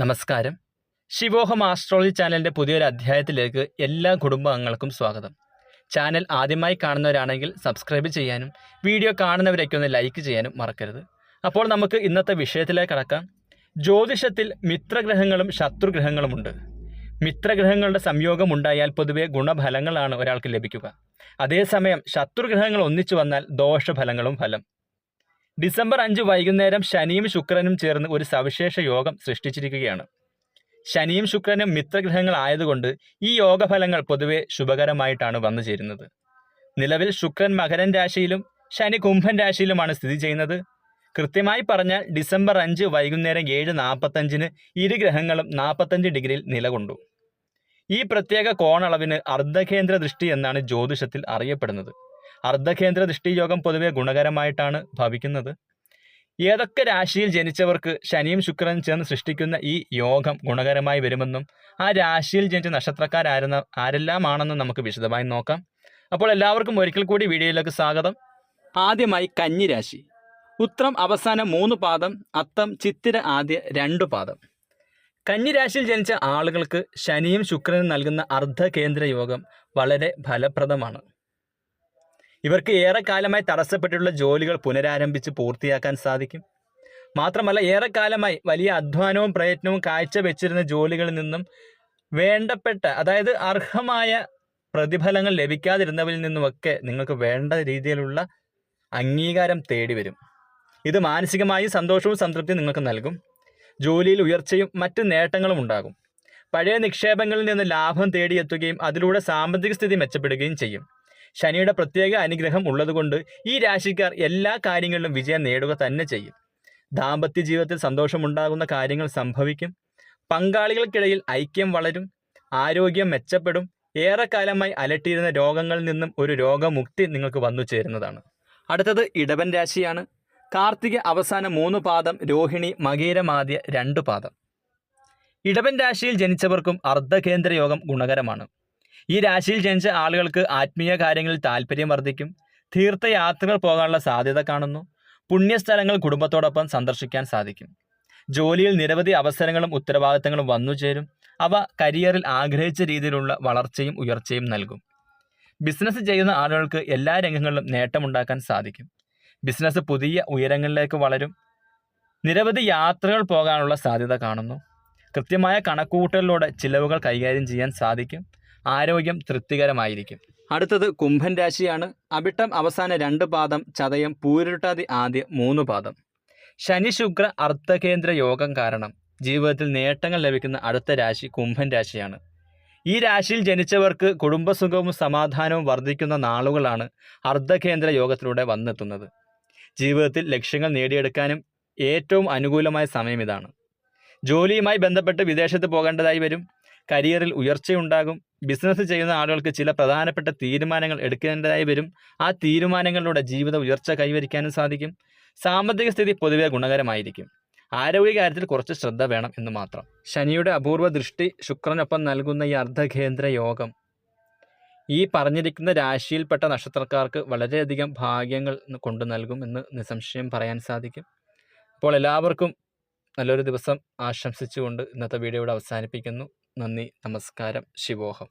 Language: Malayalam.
നമസ്കാരം. ശിവോഹം ആസ്ട്രോളജി ചാനലിന്റെ പുതിയൊരു അധ്യായത്തിലേക്ക് എല്ലാ കുടുംബാംഗങ്ങൾക്കും സ്വാഗതം. ചാനൽ ആദ്യമായി കാണുന്നവരാണെങ്കിൽ സബ്സ്ക്രൈബ് ചെയ്യാനും വീഡിയോ കാണുന്നവരൊക്കെ ഒന്ന് ലൈക്ക് ചെയ്യാനും മറക്കരുത്. അപ്പോൾ നമുക്ക് ഇന്നത്തെ വിഷയത്തിലേക്ക് കടക്കാം. ജ്യോതിഷത്തിൽ മിത്രഗ്രഹങ്ങളും ശത്രുഗ്രഹങ്ങളുമുണ്ട്. മിത്രഗ്രഹങ്ങളുടെ സംയോഗം ഉണ്ടായാൽ പൊതുവെ ഗുണഫലങ്ങളാണ് ഒരാൾക്ക് ലഭിക്കുക. അതേസമയം ശത്രുഗ്രഹങ്ങൾ ഒന്നിച്ചു വന്നാൽ ദോഷഫലങ്ങളും ഫലം. ഡിസംബർ അഞ്ച് വൈകുന്നേരം ശനിയും ശുക്രനും ചേർന്ന് ഒരു സവിശേഷ യോഗം സൃഷ്ടിച്ചിരിക്കുകയാണ്. ശനിയും ശുക്രനും മിത്രഗ്രഹങ്ങൾ ആയതുകൊണ്ട് ഈ യോഗഫലങ്ങൾ പൊതുവെ ശുഭകരമായിട്ടാണ് വന്നു ചേരുന്നത്. നിലവിൽ ശുക്രൻ മകരൻ രാശിയിലും ശനി കുംഭൻ രാശിയിലുമാണ് സ്ഥിതി ചെയ്യുന്നത്. കൃത്യമായി പറഞ്ഞാൽ ഡിസംബർ അഞ്ച് വൈകുന്നേരം ഏഴ് നാൽപ്പത്തഞ്ചിന് ഇരു ഗ്രഹങ്ങളും നാൽപ്പത്തഞ്ച് ഡിഗ്രിയിൽ നിലകൊണ്ടു. ഈ പ്രത്യേക കോണളവിന് അർദ്ധകേന്ദ്ര ദൃഷ്ടി എന്നാണ് ജ്യോതിഷത്തിൽ അറിയപ്പെടുന്നത്. അർദ്ധകേന്ദ്ര ദൃഷ്ടിയോഗം പൊതുവെ ഗുണകരമായിട്ടാണ് ഭവിക്കുന്നത്. ഏതൊക്കെ രാശിയിൽ ജനിച്ചവർക്ക് ശനിയും ശുക്രനും ചേർന്ന് സൃഷ്ടിക്കുന്ന ഈ യോഗം ഗുണകരമായി വരുമെന്നും ആ രാശിയിൽ ജനിച്ച നക്ഷത്രക്കാരായിരുന്ന ആരെല്ലാമാണെന്നും നമുക്ക് വിശദമായി നോക്കാം. അപ്പോൾ എല്ലാവർക്കും ഒരിക്കൽ കൂടി വീഡിയോയിലേക്ക് സ്വാഗതം. ആദ്യമായി കന്നി രാശി. ഉത്രം അവസാന മൂന്ന് പാദം അത്തം ചിത്തിര ആദ്യ രണ്ട് പാദം. കന്നിരാശിയിൽ ജനിച്ച ആളുകൾക്ക് ശനിയും ശുക്രനും നൽകുന്ന അർദ്ധകേന്ദ്ര യോഗം വളരെ ഫലപ്രദമാണ്. ഇവർക്ക് ഏറെക്കാലമായി തടസ്സപ്പെട്ടിട്ടുള്ള ജോലികൾ പുനരാരംഭിച്ച് പൂർത്തിയാക്കാൻ സാധിക്കും. മാത്രമല്ല ഏറെക്കാലമായി വലിയ അധ്വാനവും പ്രയത്നവും കാഴ്ചവെച്ചിരുന്ന ജോലികളിൽ നിന്നും വേണ്ടപ്പെട്ട അതായത് അർഹമായ പ്രതിഫലങ്ങൾ ലഭിക്കാതിരുന്നവരിൽ നിന്നുമൊക്കെ നിങ്ങൾക്ക് വേണ്ട രീതിയിലുള്ള അംഗീകാരം തേടി വരും ഇത് മാനസികമായി സന്തോഷവും സംതൃപ്തിയും നിങ്ങൾക്ക് നൽകും. ജോലിയിൽ ഉയർച്ചയും മറ്റ് നേട്ടങ്ങളും ഉണ്ടാകും. പഴയ നിക്ഷേപങ്ങളിൽ നിന്ന് ലാഭം തേടിയെത്തുകയും അതിലൂടെ സാമ്പത്തിക സ്ഥിതി മെച്ചപ്പെടുകയും ചെയ്യും. ശനിയുടെ പ്രത്യേക അനുഗ്രഹം ഉള്ളതുകൊണ്ട് ഈ രാശിക്കാർ എല്ലാ കാര്യങ്ങളിലും വിജയം നേടുക തന്നെ ചെയ്യും. ദാമ്പത്യ ജീവിതത്തിൽ സന്തോഷമുണ്ടാകുന്ന കാര്യങ്ങൾ സംഭവിക്കും. പങ്കാളികൾക്കിടയിൽ ഐക്യം വളരും. ആരോഗ്യം മെച്ചപ്പെടും. ഏറെക്കാലമായി അലട്ടിയിരുന്ന രോഗങ്ങളിൽ നിന്നും ഒരു രോഗമുക്തി നിങ്ങൾക്ക് വന്നു ചേരുന്നതാണ്. അടുത്തത് ഇടവൻ രാശിയാണ്. കാർത്തിക അവസാന മൂന്ന് പാദം രോഹിണി മകീരമാദ്യ രണ്ട് പാദം. ഇടവൻ രാശിയിൽ ജനിച്ചവർക്കും അർദ്ധകേന്ദ്ര യോഗം ഗുണകരമാണ്. ഈ രാശിയിൽ ജനിച്ച ആളുകൾക്ക് ആത്മീയ കാര്യങ്ങളിൽ താല്പര്യം വർദ്ധിക്കും. തീർത്ഥയാത്രകൾ പോകാനുള്ള സാധ്യത കാണുന്നു. പുണ്യസ്ഥലങ്ങൾ കുടുംബത്തോടൊപ്പം സന്ദർശിക്കാൻ സാധിക്കും. ജോലിയിൽ നിരവധി അവസരങ്ങളും ഉത്തരവാദിത്തങ്ങളും വന്നു ചേരും. അവ കരിയറിൽ ആഗ്രഹിച്ച രീതിയിലുള്ള വളർച്ചയും ഉയർച്ചയും നൽകും. ബിസിനസ് ചെയ്യുന്ന ആളുകൾക്ക് എല്ലാ രംഗങ്ങളിലും നേട്ടമുണ്ടാക്കാൻ സാധിക്കും. ബിസിനസ് പുതിയ ഉയരങ്ങളിലേക്ക് വളരും. നിരവധി യാത്രകൾ പോകാനുള്ള സാധ്യത കാണുന്നു. കൃത്യമായ കണക്കുകൂട്ടലിലൂടെ ചിലവുകൾ കൈകാര്യം ചെയ്യാൻ സാധിക്കും. ആരോഗ്യം തൃപ്തികരമായിരിക്കും. അടുത്തത് കുംഭൻ രാശിയാണ്. അവിട്ടം അവസാന രണ്ട് പാദം ചതയം പൂരുട്ടാതി ആദ്യ മൂന്ന് പാദം. ശനി ശുക്ര അർത്ഥകേന്ദ്ര യോഗം കാരണം ജീവിതത്തിൽ നേട്ടങ്ങൾ ലഭിക്കുന്ന അടുത്ത രാശി കുംഭൻ രാശിയാണ്. ഈ രാശിയിൽ ജനിച്ചവർക്ക് കുടുംബസുഖവും സമാധാനവും വർദ്ധിക്കുന്ന നാളുകളാണ് അർദ്ധകേന്ദ്ര യോഗത്തിലൂടെ വന്നെത്തുന്നത്. ജീവിതത്തിൽ ലക്ഷ്യങ്ങൾ നേടിയെടുക്കാനും ഏറ്റവും അനുകൂലമായ സമയം ഇതാണ്. ജോലിയുമായി ബന്ധപ്പെട്ട് വിദേശത്ത് പോകേണ്ടതായി വരും. കരിയറിൽ ഉയർച്ചയുണ്ടാകും. ബിസിനസ് ചെയ്യുന്ന ആളുകൾക്ക് ചില പ്രധാനപ്പെട്ട തീരുമാനങ്ങൾ എടുക്കേണ്ടതായി വരും. ആ തീരുമാനങ്ങളിലൂടെ ജീവിത ഉയർച്ച കൈവരിക്കാനും സാധിക്കും. സാമ്പത്തിക സ്ഥിതി പൊതുവെ ഗുണകരമായിരിക്കും. ആരോഗ്യ കാര്യത്തിൽ കുറച്ച് ശ്രദ്ധ വേണം എന്ന് മാത്രം. ശനിയുടെ അപൂർവ ദൃഷ്ടി ശുക്രനൊപ്പം നൽകുന്ന ഈ അർദ്ധകേന്ദ്ര യോഗം. ഈ പറഞ്ഞിരിക്കുന്ന രാശിയിൽപ്പെട്ട നക്ഷത്രക്കാർക്ക് വളരെയധികം ഭാഗ്യങ്ങൾ കൊണ്ടു നൽകും എന്ന് നിസംശയം പറയാൻ സാധിക്കും. അപ്പോൾ എല്ലാവർക്കും നല്ലൊരു ദിവസം ആശംസിച്ചുകൊണ്ട് ഇന്നത്തെ വീഡിയോ ഇവിടെ അവസാനിപ്പിക്കുന്നു. നന്ദി നമസ്കാരം ശിവോഹം.